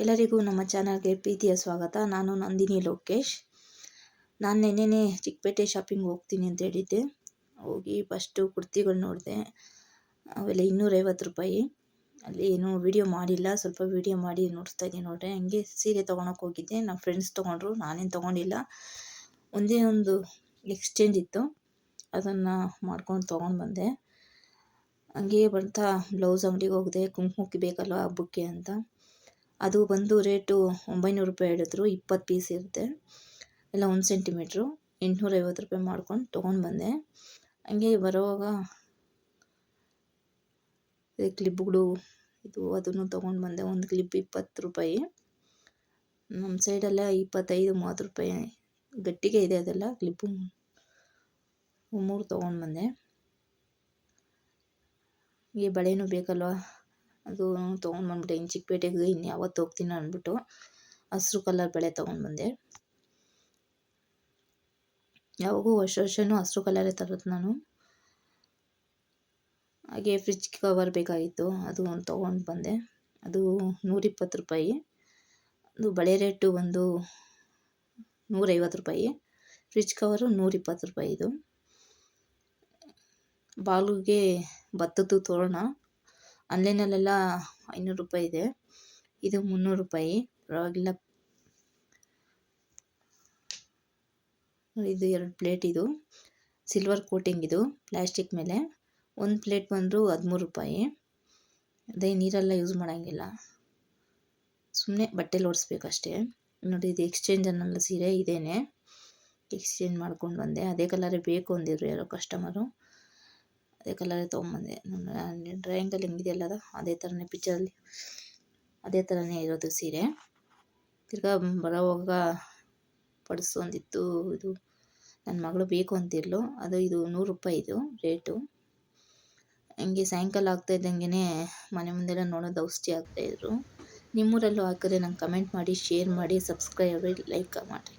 ಎಲ್ಲರಿಗೂ ನಮ್ಮ ಚಾನಲ್ಗೆ ಪ್ರೀತಿಯ ಸ್ವಾಗತ. ನಾನು ನಂದಿನಿ ಲೋಕೇಶ್. ನಾನು ನೆನ್ನೆನೇ ಚಿಕ್ಕಪೇಟೆ ಶಾಪಿಂಗ್ ಹೋಗ್ತೀನಿ ಅಂತ ಹೇಳಿದ್ದೆ. ಹೋಗಿ ಫಸ್ಟು ಕುರ್ತಿಗಳು ನೋಡಿದೆ. ಅವೆಲ್ಲ ಇನ್ನೂರೈವತ್ತು ರೂಪಾಯಿ. ಅಲ್ಲಿ ಏನೂ ವೀಡಿಯೋ ಮಾಡಿಲ್ಲ. ಸ್ವಲ್ಪ ವೀಡಿಯೋ ಮಾಡಿ ನೋಡಿಸ್ತಾ ಇದ್ದೀನಿ ನೋಡ್ರಿ. ಹಂಗೆ ಸೀರೆ ತೊಗೊಳಕ್ಕೆ ಹೋಗಿದ್ದೆ. ನಮ್ಮ ಫ್ರೆಂಡ್ಸ್ ತೊಗೊಂಡ್ರು. ನಾನೇನು ತೊಗೊಂಡಿಲ್ಲ. ಒಂದೇ ಒಂದು ಎಕ್ಸ್ಚೇಂಜ್ ಇತ್ತು. ಅದನ್ನು ಮಾಡ್ಕೊಂಡು ತೊಗೊಂಡು ಬಂದೆ. ಹಂಗೆ ಬರ್ತಾ ಬ್ಲೌಸ್ ಅಂಗಡಿಗೆ ಹೋಗಿದೆ. ಕುಂಕುಮಕ್ಕೆ ಬೇಕಲ್ವ ಹಬ್ಬಕ್ಕೆ ಅಂತ. ಅದು ಬಂದು ರೇಟು ಒಂಬೈನೂರು ರೂಪಾಯಿ ಹೇಳಿದ್ರು, ಇಪ್ಪತ್ತು ಪೀಸ್ ಇರುತ್ತೆ. ಎಲ್ಲ ಒಂದು ಸೆಂಟಿಮೀಟ್ರು ಎಂಟುನೂರೈವತ್ತು ರೂಪಾಯಿ ಮಾಡ್ಕೊಂಡು ತೊಗೊಂಡು ಬಂದೆ. ಹಂಗೆ ಬರೋವಾಗ ಕ್ಲಿಪ್ಗಳು ಇದು ಅದನ್ನು ತೊಗೊಂಡು ಬಂದೆ. ಒಂದು ಕ್ಲಿಪ್ ಇಪ್ಪತ್ತು ರೂಪಾಯಿ. ನಮ್ಮ ಸೈಡೆಲ್ಲ ಇಪ್ಪತ್ತೈದು, ಮೂವತ್ತು ರೂಪಾಯಿ ಗಟ್ಟಿಗೆ ಇದೆ ಅದೆಲ್ಲ. ಕ್ಲಿಪ್ಪು ಮೂರು ತೊಗೊಂಡು ಬಂದೆ. ಈ ಬಳೆನೂ ಬೇಕಲ್ವ? ಅದು ತೊಗೊಂಡು ಬಂದ್ಬಿಟ್ಟೆ. ಇನ್ನು ಚಿಕ್ಕಪೇಟೆಗೆ ಇನ್ನು ಯಾವತ್ತು ಹೋಗ್ತೀನಿ ಅಂದ್ಬಿಟ್ಟು ಹಸಿರು ಕಲರ್ ಬಳೆ ತೊಗೊಂಡು ಬಂದೆ. ಯಾವಾಗೂ ವರ್ಷ ವರ್ಷವೂ ಹಸಿರು ಕಲರೇ ತರೋದು ನಾನು. ಹಾಗೆ ಫ್ರಿಜ್ ಕವರ್ ಬೇಕಾಗಿತ್ತು, ಅದು ಒಂದು ತೊಗೊಂಡು ಬಂದೆ. ಅದು ನೂರಿಪ್ಪತ್ತು ರೂಪಾಯಿ. ಅದು ಬಳೆ ರೇಟು ಒಂದು ನೂರೈವತ್ತು ರೂಪಾಯಿ. ಫ್ರಿಜ್ ಕವರು ನೂರಿಪ್ಪತ್ತು ರೂಪಾಯಿ ಇದು. ಬಾಗಿಲಿಗೆ ಭತ್ತದ್ದು ತೋರಣ. ಆನ್ಲೈನಲ್ಲೆಲ್ಲ ಐನೂರು ರೂಪಾಯಿ ಇದೆ. ಇದು ಮುನ್ನೂರು ರೂಪಾಯಿ. ಪರವಾಗಿಲ್ಲ. ಇದು ಎರಡು ಪ್ಲೇಟ್ ಇದು. ಸಿಲ್ವರ್ ಕೋಟಿಂಗ್ ಇದು ಪ್ಲ್ಯಾಸ್ಟಿಕ್ ಮೇಲೆ. ಒಂದು ಪ್ಲೇಟ್ ಬಂದರೂ ಹದಿಮೂರು ರೂಪಾಯಿ. ಅದೇ ನೀರೆಲ್ಲ ಯೂಸ್ ಮಾಡೋಂಗಿಲ್ಲ. ಸುಮ್ಮನೆ ಬಟ್ಟೆಲಿ ಓಡಿಸ್ಬೇಕಷ್ಟೇ ನೋಡಿ, ಇದು ಎಕ್ಸ್ಚೇಂಜ್ ಅನ್ನಲ್ಲ ಸೀರೆ ಇದೇನೆ. ಎಕ್ಸ್ಚೇಂಜ್ ಮಾಡ್ಕೊಂಡು ಬಂದೆ. ಅದೇ ಕಲರೇ ಬೇಕು ಅಂದಿದ್ರು ಯಾರೋ ಕಸ್ಟಮರು. ಅದೇ ಕಲರೇ ತೊಗೊಂಬಂದೆ. ಡ್ರಾಯಿಂಗಲ್ಲಿ ಹೆಂಗಿದೆಯಲ್ಲ ಅದು ಅದೇ ಥರನೇ ಪಿಚ್ಚರಲ್ಲಿ ಅದೇ ಥರನೇ ಇರೋದು ಸೀರೆ. ತಿರ್ಗಾ ಬರೋವಾಗ ಪಡಿಸು ಒಂದಿತ್ತು, ಇದು ನನ್ನ ಮಗಳು ಬೇಕು ಅಂತಿರ್ಲು ಅದು ಇದು ನೂರು ರೂಪಾಯಿ ಇದು ರೇಟು ಹಂಗೆ ಸಾಯಂಕಾಲ ಆಗ್ತಾ ಇದ್ದಂಗೆ ಮನೆ ಮುಂದೆಲ್ಲ ನೋಡೋದು ಔಷಧಿ ಆಗ್ತಾಯಿದ್ರು ನಿಮ್ಮೂರಲ್ಲೂ ಹಾಕಿದ್ರೆ ನಂಗೆ ಕಮೆಂಟ್ ಮಾಡಿ ಶೇರ್ ಮಾಡಿ ಸಬ್ಸ್ಕ್ರೈಬ್ ಲೈಕ್ ಮಾಡಿ